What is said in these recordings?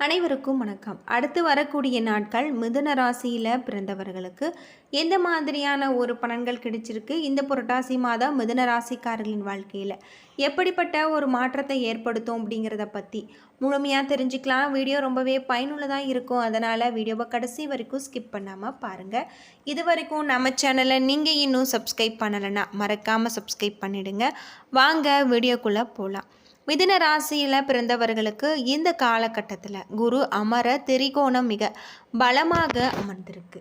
அனைவருக்கும் வணக்கம். அடுத்து வரக்கூடிய நாட்கள் மிதுன ராசியில் பிறந்தவர்களுக்கு எந்த மாதிரியான ஒரு பலன்கள் கிடைச்சிருக்கு? இந்த புரட்டாசி மாதம் மிதுன ராசிக்காரர்களின் வாழ்க்கையில் எப்படிப்பட்ட ஒரு மாற்றத்தை ஏற்படுத்தும் அப்படிங்கிறத பற்றி முழுமையாக தெரிஞ்சுக்கலாம். வீடியோ ரொம்பவே பயனுள்ளதாக இருக்கும். அதனால் வீடியோவை கடைசி வரைக்கும் ஸ்கிப் பண்ணாமல் பாருங்கள் இது வரைக்கும் நம்ம சேனலை நீங்கள் இன்னும் சப்ஸ்கிரைப் பண்ணலைன்னா மறக்காமல் சப்ஸ்கிரைப் பண்ணிவிடுங்க வாங்க வீடியோக்குள்ளே போகலாம் மிதுன ராசியில் பிறந்தவர்களுக்கு இந்த காலகட்டத்தில் குரு அமர திரிகோணம் மிக பலமாக அமர்ந்திருக்கு.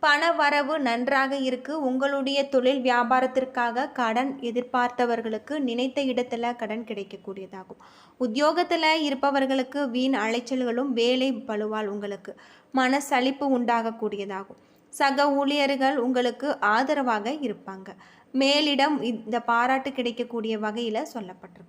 பண வரவு நன்றாக இருக்கு. உங்களுடைய தொழில் வியாபாரத்திற்காக கடன் எதிர்பார்த்தவர்களுக்கு நினைத்த இடத்துல கடன் கிடைக்கக்கூடியதாகும். உத்தியோகத்தில் இருப்பவர்களுக்கு வீண் அலைச்சல்களும் வேலை பழுவால் உங்களுக்கு மன சலிப்பு உண்டாகக்கூடியதாகும். சக ஊழியர்கள் உங்களுக்கு ஆதரவாக இருப்பாங்க. மேலிடம் இந்த பாராட்டு கிடைக்கக்கூடிய வகையில் சொல்லப்பட்டிருக்கு.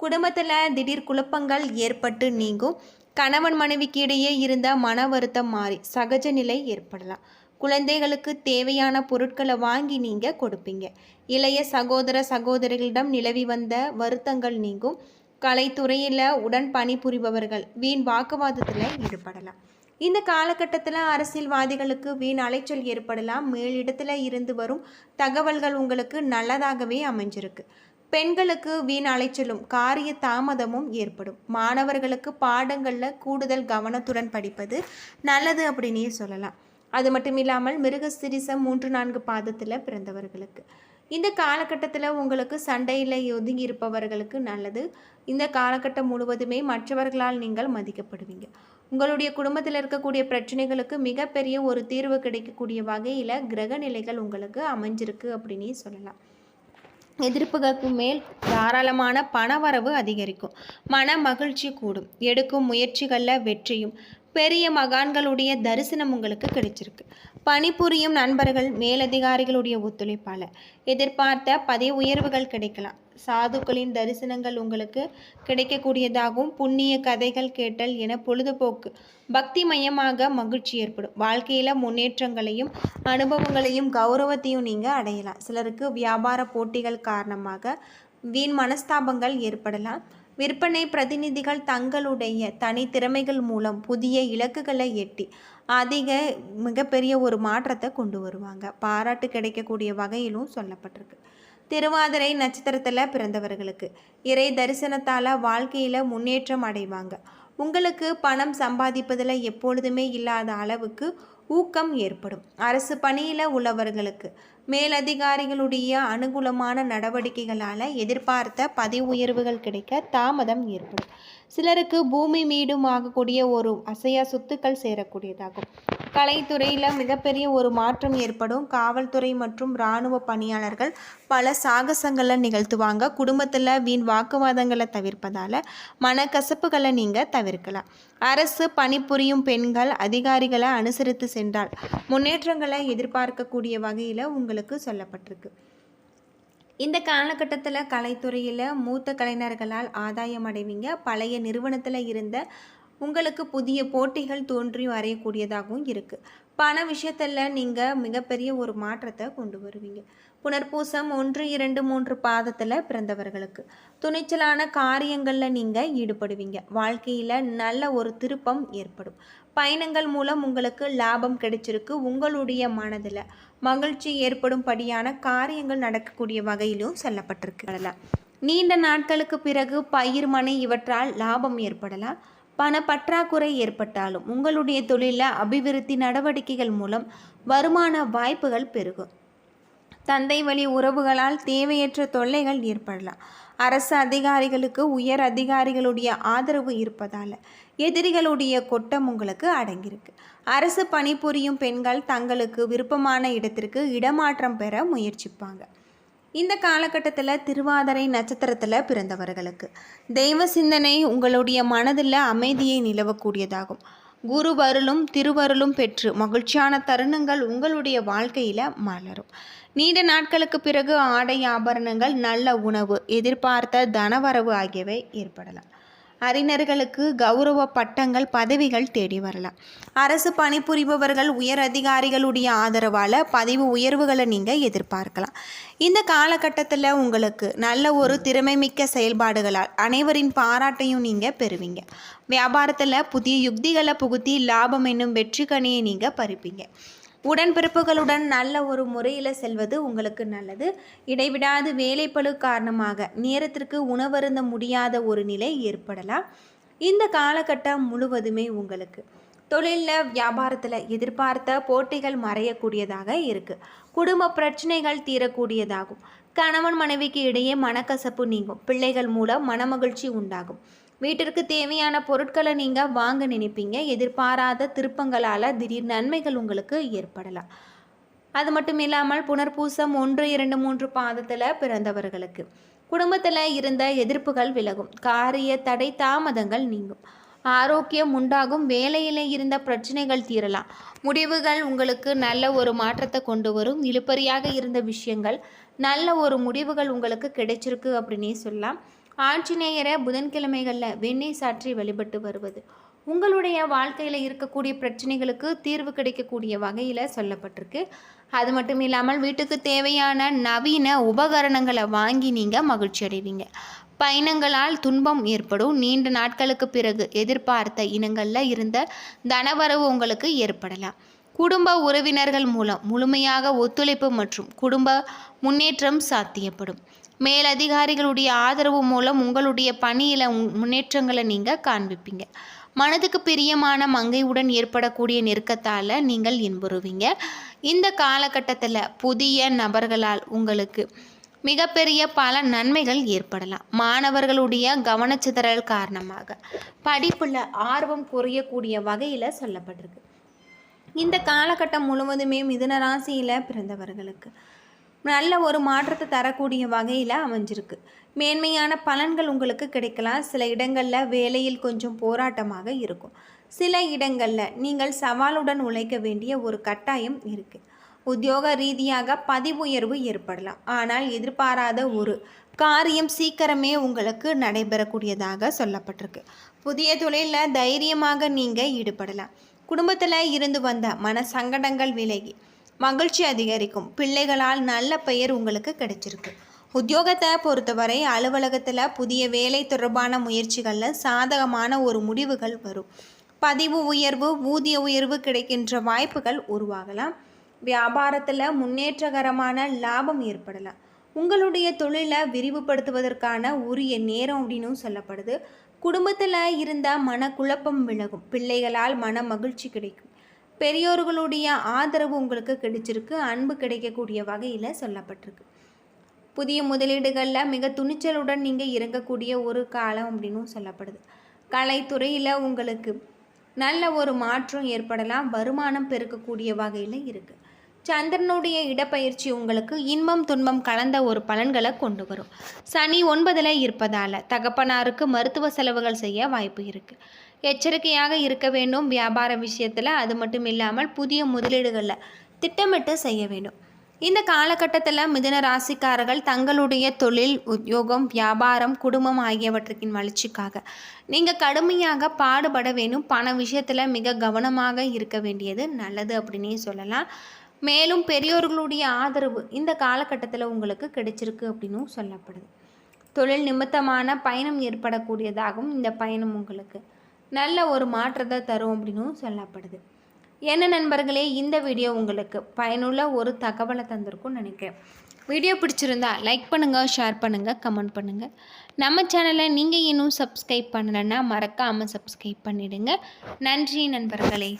குடும்பத்தில் திடீர் குழப்பங்கள் ஏற்பட்டு நீங்கும். கணவன் மனைவிக்கு இடையே இருந்த மன வருத்தம் மாறி சகஜ நிலை ஏற்படலாம். குழந்தைகளுக்கு தேவையான பொருட்களை வாங்கி நீங்கள் கொடுப்பீங்க. இளைய சகோதர சகோதரிகளிடம் நிலவி வந்த வருத்தங்கள் நீங்கும். கலைத்துறையில் உடன் பணிபுரிபவர்கள் வீண் வாக்குவாதத்தில் ஈடுபடலாம். இந்த காலகட்டத்தில் அரசியல்வாதிகளுக்கு வீண் அலைச்சல் ஏற்படலாம். மேலிடத்தில் இருந்து வரும் தகவல்கள் உங்களுக்கு நல்லதாகவே அமைஞ்சிருக்கு. பெண்களுக்கு வீண் அலைச்சலும் காரிய தாமதமும் ஏற்படும். மாணவர்களுக்கு பாடங்களில் கூடுதல் கவனத்துடன் படிப்பது நல்லது அப்படின்னே சொல்லலாம். அது மட்டும் இல்லாமல் மிருகசிரிசம் மூன்று நான்கு பாதத்தில் பிறந்தவர்களுக்கு. இந்த காலகட்டத்தில் உங்களுக்கு சண்டையில் ஒதுங்கி இருப்பவர்களுக்கு நல்லது. இந்த காலகட்டம் முழுவதுமே மற்றவர்களால் நீங்கள் மதிக்கப்படுவீங்க. உங்களுடைய குடும்பத்தில் இருக்கக்கூடிய பிரச்சனைகளுக்கு மிகப்பெரிய ஒரு தீர்வு கிடைக்கக்கூடிய வகையில் கிரக நிலைகள் உங்களுக்கு அமைஞ்சிருக்கு அப்படின்னே சொல்லலாம். எதிர்ப்புகளுக்கு மேல் தாராளமான பணவரவு அதிகரிக்கும். மன மகிழ்ச்சி கூடும். எடுக்கும் முயற்சிகளில் வெற்றியும் பெரிய மகான்களுடைய தரிசனம் உங்களுக்கு கிடைச்சிருக்கு. பணிபுரியும் நண்பர்கள் மேலதிகாரிகளுடைய ஒத்துழைப்பால் எதிர்பார்த்த பதவி உயர்வுகள் கிடைக்கலாம். சாதுக்களின் தரிசனங்கள் உங்களுக்கு கிடைக்கக்கூடியதாகவும் புண்ணிய கதைகள் கேட்டல் என பொழுதுபோக்கு பக்தி மையமாக மகிழ்ச்சி ஏற்படும். வாழ்க்கையில் முன்னேற்றங்களையும் அனுபவங்களையும் கௌரவத்தையும் நீங்கள் அடையலாம். சிலருக்கு வியாபார போட்டிகள் காரணமாக வீண் மனஸ்தாபங்கள் ஏற்படலாம். விற்பனை பிரதிநிதிகள் தங்களுடைய தனித்திறமைகள் மூலம் புதிய இலக்குகளை எட்டி அதிக மிகப்பெரிய ஒரு மாற்றத்தை கொண்டு வருவாங்க. பாராட்டு கிடைக்கக்கூடிய வகையிலும் சொல்லப்பட்டிருக்கு. திருவாதிரை நட்சத்திரத்தில் பிறந்தவர்களுக்கு. இறை தரிசனத்தால் வாழ்க்கையில் முன்னேற்றம் அடைவாங்க. உங்களுக்கு பணம் சம்பாதிப்பதில் எப்பொழுதுமே இல்லாத அளவுக்கு ஊக்கம் ஏற்படும். அரசு பணியில் உள்ளவர்களுக்கு மேலதிகாரிகளுடைய அனுகூலமான நடவடிக்கைகளால் எதிர்பார்த்த பதவி உயர்வுகள் கிடைக்க தாமதம் ஏற்படும். சிலருக்கு பூமி மீடும் ஆகக்கூடிய ஒரு அசையா சொத்துக்கள் சேரக்கூடியதாகும். கலைத்துறையில் மிகப்பெரிய ஒரு மாற்றம் ஏற்படும். காவல்துறை மற்றும் இராணுவ பணியாளர்கள் பல சாகசங்களை நிகழ்த்துவாங்க. குடும்பத்தில் வீண் வாக்குவாதங்களை தவிர்ப்பதால் மனக்கசப்புகளை நீங்கள் தவிர்க்கலாம். அரசு பணிபுரியும் பெண்கள் அதிகாரிகளை அனுசரித்து சென்றால் முன்னேற்றங்களை எதிர்பார்க்கக்கூடிய வகையில் உங்களுக்கு சொல்லப்பட்டிருக்கு. இந்த காலகட்டத்தில் கலைத்துறையில் மூத்த கலைஞர்களால் ஆதாயம் அடைவீங்க. பழைய நிறுவனத்தில் இருந்த உங்களுக்கு புதிய போட்டிகள் தோன்றி வரையக்கூடியதாகவும் இருக்குது பண விஷயத்தில் நீங்கள் மிகப்பெரிய ஒரு மாற்றத்தை கொண்டு வருவீங்க. புனர்பூசம் ஒன்று இரண்டு மூன்று பாதத்தில் பிறந்தவர்களுக்கு துணிச்சலான காரியங்களில் நீங்கள் ஈடுபடுவீங்க. வாழ்க்கையில் நல்ல ஒரு திருப்பம் ஏற்படும். பயணங்கள் மூலம் உங்களுக்கு லாபம் கிடைச்சிருக்கு. உங்களுடைய மனதில் மகிழ்ச்சி ஏற்படும்படியான காரியங்கள் நடக்கக்கூடிய வகையிலும் சொல்லப்பட்டிருக்கு. நீண்ட நாட்களுக்கு பிறகு பயிர் மனை இவற்றால் லாபம் ஏற்படலாம். பண பற்றாக்குறை ஏற்பட்டாலும் உங்களுடைய தொழில அபிவிருத்தி நடவடிக்கைகள் மூலம் வருமான வாய்ப்புகள் பெருகும். தந்தை வழி உறவுகளால் தேவையற்ற தொல்லைகள் ஏற்படலாம். அரசு அதிகாரிகளுக்கு உயர் அதிகாரிகளுடைய ஆதரவு இருப்பதால் எதிரிகளுடைய கொட்டம் உங்களுக்கு அடங்கியிருக்கு. அரசு பணிபுரியும் பெண்கள் தங்களுக்கு விருப்பமான இடத்திற்கு இடமாற்றம் பெற முயற்சிப்பாங்க. இந்த காலகட்டத்தில் திருவாதிரை நட்சத்திரத்தில் பிறந்தவர்களுக்கு. தெய்வ சிந்தனை உங்களுடைய மனதில் அமைதியை நிலவக்கூடியதாகும். குருவருளும் திருவருளும் பெற்று மகிழ்ச்சியான தருணங்கள் உங்களுடைய வாழ்க்கையில் மலரும். நீண்ட நாட்களுக்கு பிறகு ஆடை ஆபரணங்கள் நல்ல உணவு எதிர்பார்த்த தனவரவு ஆகியவை ஏற்படலாம். அறிஞர்களுக்கு கௌரவ பட்டங்கள் பதவிகள் தேடி வரலாம். அரசு பணிபுரிபவர்கள் உயர் அதிகாரிகளுடைய ஆதரவால் பதவி உயர்வுகளை நீங்கள் எதிர்பார்க்கலாம். இந்த காலகட்டத்தில் உங்களுக்கு நல்ல ஒரு திறமைமிக்க செயல்பாடுகளால் அனைவரின் பாராட்டையும் நீங்கள் பெறுவீங்க. வியாபாரத்தில் புதிய யுக்திகளை புகுத்தி லாபம் என்னும் வெற்றி கனியை நீங்கள் பறிப்பீங்க. உடன்பிறப்புகளுடன் நல்ல ஒரு முறையில் செல்வது உங்களுக்கு நல்லது. இடைவிடாது வேலைப்பளு காரணமாக நேரத்திற்கு உணவருந்த முடியாத ஒரு நிலை ஏற்படலாம். இந்த காலகட்டம் முழுவதுமே உங்களுக்கு. தொழிலில் வியாபாரத்தில் எதிர்பார்த்த போட்டிகள் மறையக்கூடியதாக இருக்குது குடும்ப பிரச்சனைகள் தீரக்கூடியதாகும். கணவன் மனைவிக்கு இடையே மனக்கசப்பு நீங்கும். பிள்ளைகள் மூலம் மனமகிழ்ச்சி உண்டாகும். வீட்டிற்கு தேவையான பொருட்களை நீங்கள் வாங்க நினைப்பீங்க. எதிர்பாராத திருப்பங்களால் திடீர் நன்மைகள் உங்களுக்கு ஏற்படலாம். அது மட்டும் இல்லாமல் புனர்பூசம் ஒன்று இரண்டு மூன்று பாதத்தில் பிறந்தவர்களுக்கு குடும்பத்தில் இருந்த எதிர்ப்புகள் விலகும். காரிய தடை தாமதங்கள் நீங்கும். ஆரோக்கியம் உண்டாகும். வேலையில் இருந்த பிரச்சனைகள் தீரலாம். முடிவுகள் உங்களுக்கு நல்ல ஒரு மாற்றத்தை கொண்டு வரும். இழுப்பறியாக இருந்த விஷயங்கள் நல்ல ஒரு முடிவுகள் உங்களுக்கு கிடைச்சிருக்கு அப்படின்னே சொல்லலாம். ஆஞ்சநேயரை புதன்கிழமைகளில் வெண்ணெய் சாற்றி வழிபட்டு வருவது. உங்களுடைய வாழ்க்கையில் இருக்கக்கூடிய பிரச்சனைகளுக்கு தீர்வு கிடைக்கக்கூடிய வகையில் சொல்லப்பட்டிருக்கு. அது மட்டும் இல்லாமல் வீட்டுக்கு தேவையான நவீன உபகரணங்களை வாங்கி நீங்கள் மகிழ்ச்சி அடைவீங்க. பயணங்களால் துன்பம் ஏற்படும். நீண்ட நாட்களுக்கு பிறகு எதிர்பார்த்த இனங்களில் இருந்த தனவரவு உங்களுக்கு ஏற்படலாம். குடும்ப உறவினர்கள் மூலம் முழுமையாக ஒத்துழைப்பு மற்றும் குடும்ப முன்னேற்றம் சாத்தியப்படும். மேலதிகாரிகளுடைய ஆதரவு மூலம் உங்களுடைய பணியில் முன்னேற்றங்களை நீங்கள் காண்பிப்பீங்க. மனதுக்கு பிரியமான மங்கையுடன் ஏற்படக்கூடிய நெருக்கத்தால் நீங்கள் இன்புறுவீங்க. இந்த காலகட்டத்தில் புதிய நபர்களால் உங்களுக்கு மிகப்பெரிய பல நன்மைகள் ஏற்படலாம். மாணவர்களுடைய கவனச்சிதறல் காரணமாக படிப்பில் ஆர்வம் குறையக்கூடிய வகையில் சொல்லப்பட்டிருக்கு. இந்த காலகட்டம் முழுவதுமே மிதுன ராசியில் பிறந்தவர்களுக்கு நல்ல ஒரு மாற்றத்தை தரக்கூடிய வகையில் அமைஞ்சிருக்கு. மேன்மையான பலன்கள் உங்களுக்கு கிடைக்கலாம். சில இடங்களில் வேலையில் கொஞ்சம் போராட்டமாக இருக்கும். சில இடங்களில் நீங்கள் சவாலுடன் உழைக்க வேண்டிய ஒரு கட்டாயம் இருக்குது உத்தியோக ரீதியாக பதிவுயர்வு ஏற்படலாம். ஆனால் எதிர்பாராத ஒரு காரியம் சீக்கிரமே உங்களுக்கு நடைபெறக்கூடியதாக சொல்லப்பட்டிருக்கு. புதிய தொழிலில் தைரியமாக நீங்கள் ஈடுபடலாம். குடும்பத்தில் இருந்து வந்த மன சங்கடங்கள் விலகி மகிழ்ச்சி அதிகரிக்கும். பிள்ளைகளால் நல்ல பெயர் உங்களுக்கு கிடைச்சிருக்கு. உத்தியோகத்தை பொறுத்தவரை அலுவலகத்தில் புதிய வேலை தொடர்பான முயற்சிகளில் சாதகமான ஒரு முடிவுகள் வரும். பதிவு உயர்வு ஊதிய உயர்வு கிடைக்கின்ற வாய்ப்புகள் உருவாகலாம். வியாபாரத்தில் முன்னேற்றகரமான லாபம் ஏற்படலாம். உங்களுடைய தொழிலை விரிவுபடுத்துவதற்கான உரிய நேரம் அப்படின்னு சொல்லப்படுது. குடும்பத்தில் இருந்த மனக்குழப்பம் விலகும். பிள்ளைகளால் மன மகிழ்ச்சி கிடைக்கும். பெரியோர்களுடைய ஆதரவு உங்களுக்கு கிடைச்சிருக்கு அன்பு கிடைக்கக்கூடிய வகையில் சொல்லப்பட்டிருக்கு. புதிய முதலீடுகளில் மிக துணிச்சலுடன் நீங்கள் இறங்கக்கூடிய ஒரு காலம் அப்படின்னும் சொல்லப்படுது. கலைத்துறையில் உங்களுக்கு நல்ல ஒரு மாற்றம் ஏற்படலாம் வருமானம் பெருக்கக்கூடிய வகையில் இருக்குது சந்திரனுடைய இடப்பயிற்சி உங்களுக்கு இன்பம் துன்பம் கலந்த ஒரு பலன்களை கொண்டு வரும். சனி ஒன்பதில் இருப்பதால் தகப்பனாருக்கு மருத்துவ செலவுகள் செய்ய வாய்ப்பு இருக்குது எச்சரிக்கையாக இருக்க வேண்டும். வியாபார விஷயத்தில் அது மட்டும் இல்லாமல் புதிய முதலீடுகளில் திட்டமிட்டு செய்ய வேண்டும். இந்த காலகட்டத்தில் மிதன ராசிக்காரர்கள் தங்களுடைய தொழில் உத்தியோகம் வியாபாரம் குடும்பம் ஆகியவற்றின் வளர்ச்சிக்காக நீங்கள் கடுமையாக பாடுபட வேணும் பண விஷயத்தில் மிக கவனமாக இருக்க வேண்டியது நல்லது அப்படின்னே சொல்லலாம். மேலும் பெரியோர்களுடைய ஆதரவு இந்த காலகட்டத்தில் உங்களுக்கு கிடைச்சிருக்கு அப்படின்னும் சொல்லப்படுது. தொழில் நிமித்தமான பயணம் ஏற்படக்கூடியதாகவும் இந்த பயணம் உங்களுக்கு நல்ல ஒரு மாற்றத்தை தரும் அப்படின்னும் சொல்லப்படுது. என்ன நண்பர்களே இந்த வீடியோ உங்களுக்கு பயனுள்ள ஒரு தகவலை தந்திருக்கும்னு நினைக்கிறேன். வீடியோ பிடிச்சிருந்தா லைக் பண்ணுங்கள் ஷேர் பண்ணுங்கள் கமெண்ட் பண்ணுங்கள் நம்ம சேனலை நீங்கள் இன்னும் சப்ஸ்கிரைப் பண்ணலைன்னா மறக்காமல் சப்ஸ்கிரைப் பண்ணிவிடுங்க நன்றி நண்பர்களே.